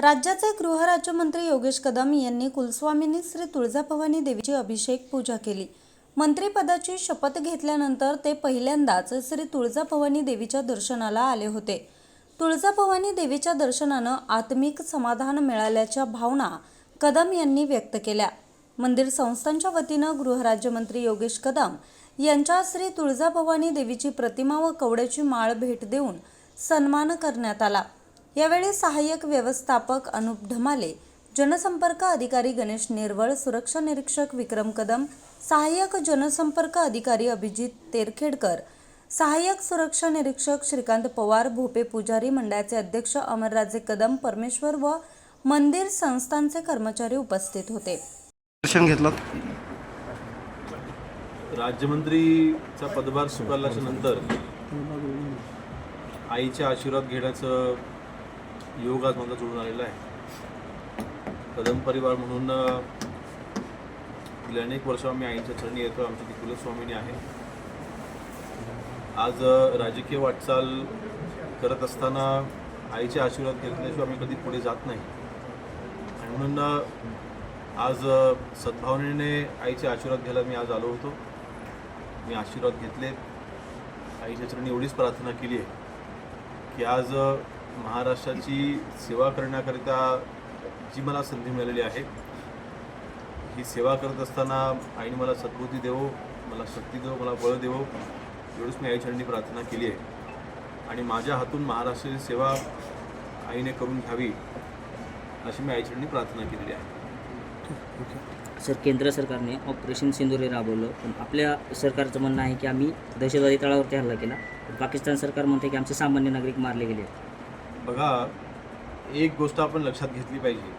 राज्याचे गृहराज्यमंत्री योगेश कदम यांनी कुलस्वामिनी श्री तुळजाभवानी देवीची अभिषेक पूजा केली. मंत्रिपदाची शपथ घेतल्यानंतर ते पहिल्यांदाच श्री तुळजाभवानी देवीच्या दर्शनाला आले होते. तुळजाभवानी देवीच्या दर्शनानं आत्मिक समाधान मिळाल्याच्या भावना कदम यांनी व्यक्त केल्या. मंदिर संस्थांच्या वतीनं गृहराज्यमंत्री योगेश कदम यांच्या श्री तुळजाभवानी देवीची प्रतिमा व कवड्याची माळ भेट देऊन सन्मान करण्यात आला. यावेळी सहाय्यक व्यवस्थापक अनुप ढमाले जनसंपर्क अधिकारी गणेश निर्वळ सुरक्षा निरीक्षक विक्रम कदम सहाय्यक जनसंपर्क अधिकारी अभिजित तेरखेडकर सहाय्यक सुरक्षा निरीक्षक श्रीकांत पवार भोपे पुजारी मंडळाचे अध्यक्ष अमरराजे कदम परमेश्वर व मंदिर संस्थांचे कर्मचारी उपस्थित होते. दर्शन घेतलं. राज्यमंत्रीचा पदभार स्वीकारल्याच्या नंतर आईचे आशीर्वाद घेण्याचं योग आज माझा जुळून आलेला आहे. कदम परिवार म्हणून गेल्या अनेक वर्ष आम्ही आईच्या चरणी येतो. आमची ती कुलस्वामिनी आहे. आज राजकीय वाटचाल करत असताना आईचे आशीर्वाद घेतल्याशिवाय आम्ही कधी पुढे जात नाही. आणि म्हणून आज सद्भावनेने आईचे आशीर्वाद घ्यायला मी आज आलो होतो. मी आशीर्वाद घेतले आईच्या चरणी एवढीच प्रार्थना केली आहे की आज महाराष्ट्राची सेवा करण्याकरिता जी मला संधी मिळालेली आहे ही सेवा करत असताना आईने मला सद्बुद्धी देवो मला शक्ती देवो मला बळ देवो एवढीच मी आई प्रार्थना केली आहे. आणि माझ्या हातून महाराष्ट्राची सेवा आईने करून घ्यावी अशी मी आईचरणी प्रार्थना केलेली आहे. सर केंद्र सरकारने ऑपरेशन सिंदूर हे राबवलं पण आपल्या सरकारचं म्हणणं आहे की आम्ही दहशतवादी तळावरती हल्ला केला. पाकिस्तान सरकार म्हणते की आमचे सामान्य नागरिक मारले गेले बघा एक गोष्ट आपण लक्षात घेतली पाहिजे.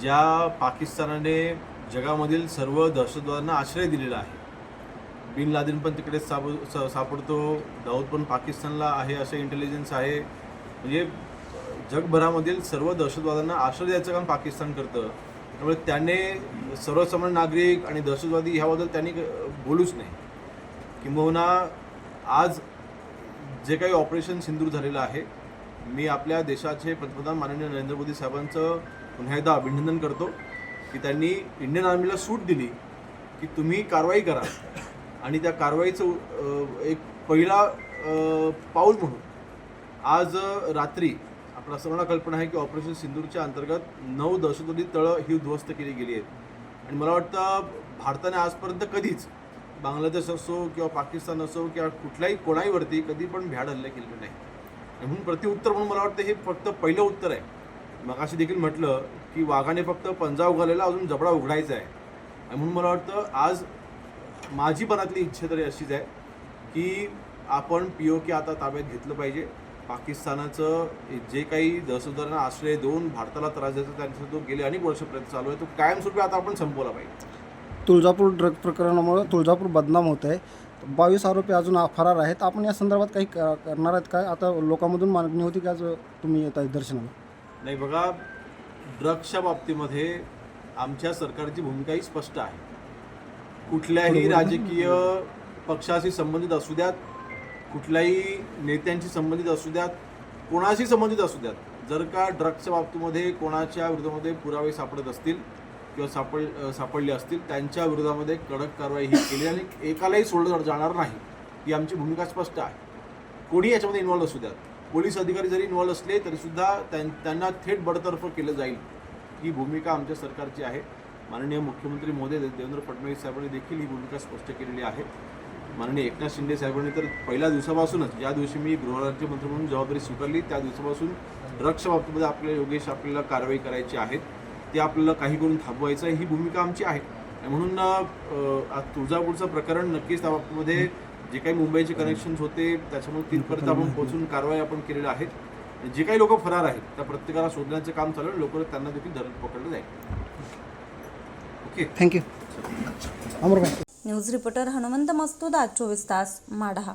ज्या पाकिस्तानाने जगामधील सर्व दहशतवाद्यांना आश्रय दिलेला आहे बिन लादेन पण तिकडे साप स- सापडतो दाऊद पण पाकिस्तानला आहे असे इंटेलिजन्स आहे. म्हणजे जगभरामधील सर्व दहशतवाद्यांना आश्रय द्यायचं काम पाकिस्तान करतं. त्यामुळे त्याने सर्वसामान्य नागरिक आणि दहशतवादी ह्याबद्दल त्यांनी बोलूच नाही. किंबहुना आज जे काही ऑपरेशन सिंदूर झालेलं आहे मी आपल्या देशाचे पंतप्रधान माननीय नरेंद्र मोदी साहेबांचं पुन्हा एकदा अभिनंदन करतो की त्यांनी इंडियन आर्मीला सूट दिली की तुम्ही कारवाई करा. आणि त्या कारवाईचं एक पहिला पाऊल म्हणून आज रात्री आपला सर्वांना कल्पना आहे की ऑपरेशन सिंदूरच्या अंतर्गत नऊ दहशतवादी तळं ही उद्ध्वस्त केली गेली आहेत. आणि मला वाटतं भारताने आजपर्यंत कधीच बांगलादेश असो किंवा पाकिस्तान असो किंवा कुठल्याही कोणाहीवरती कधी पण भ्याड हल्ले केलेले नाही म्हणून प्रतिउत्तर म्हणून मला वाटतं हे फक्त पहिलं उत्तर आहे. मगाशी देखील म्हटलं की वाघाने फक्त पंजा उघालेला अजून जबडा उघडायचा आहे. आणि म्हणून मला वाटतं आज माझी मनातली इच्छा तरी अशीच आहे की आपण पी ओ के आता ताब्यात घेतलं पाहिजे. पाकिस्तानाचं जे काही दहशतवाद्यांना आश्रय देऊन भारताला त्रास द्यायचा त्यांचा जो गेले अनेक वर्षपर्यंत चालू आहे. तो कायमस्वरूपी आता आपण संपवला पाहिजे. तुळजापूर ड्रग प्रकरणामुळे तुळजापूर बदनाम होत आहे. बावीस आरोपी अजून फरार आहेत. आपण या संदर्भात काही करणार आहेत काय आता लोकांमधून मागणी होती की आज तुम्ही येत आहे दर्शनाला. नाही बघा ड्रग्सच्या बाबतीमध्ये आमच्या सरकारची भूमिकाही स्पष्ट आहे. कुठल्याही राजकीय पक्षाशी संबंधित असू द्यात कुठल्याही नेत्यांशी संबंधित असू द्यात कोणाशी संबंधित असू द्यात जर का ड्रग्सच्या बाबतीमध्ये कोणाच्या विरोधामध्ये पुरावे सापडत असतील किंवा सापड सापडले असतील त्यांच्या विरोधामध्ये कडक कारवाई ही केली आणि एकालाही सोडलं जाणार नाही. ही आमची भूमिका स्पष्ट आहे. कोणी याच्यामध्ये इन्व्हॉल्व असू द्यात. पोलीस अधिकारी जरी इन्व्हॉल्व असले तरीसुद्धा त्यां त्यांना थेट बडतर्फ केलं जाईल. ही भूमिका आमच्या सरकारची आहे. माननीय मुख्यमंत्री मोदी देवेंद्र फडणवीस साहेबांनी देखील ही भूमिका स्पष्ट केलेली आहे. माननीय एकनाथ शिंदे साहेबांनी तर पहिल्या दिवसापासूनच ज्या दिवशी मी गृहराज्यमंत्री म्हणून जबाबदारी स्वीकारली त्या दिवसापासून रक्षाबाबतीमध्ये बाबतीमध्ये योगेश आपल्याला कारवाई करायची आहे. ते आपल्याला काही करून थांबवायचं आहे ही भूमिका आमची आहे. म्हणून तुळजापूरचं प्रकरण नक्कीच त्या बाबतीमध्ये जे काही मुंबईचे कनेक्शन्स होते त्याच्यामुळे तिथपर्यंत आपण पोहोचून कारवाई आपण केलेल्या आहेत. जे काही लोक फरार आहेत त्या प्रत्येकाला शोधण्याचं काम चालू आहे लवकरच त्यांना देखील धरण पकडलं जाईल. Okay. Thank you news reporter Hanumant Mastud आज चोवीस तास माढा.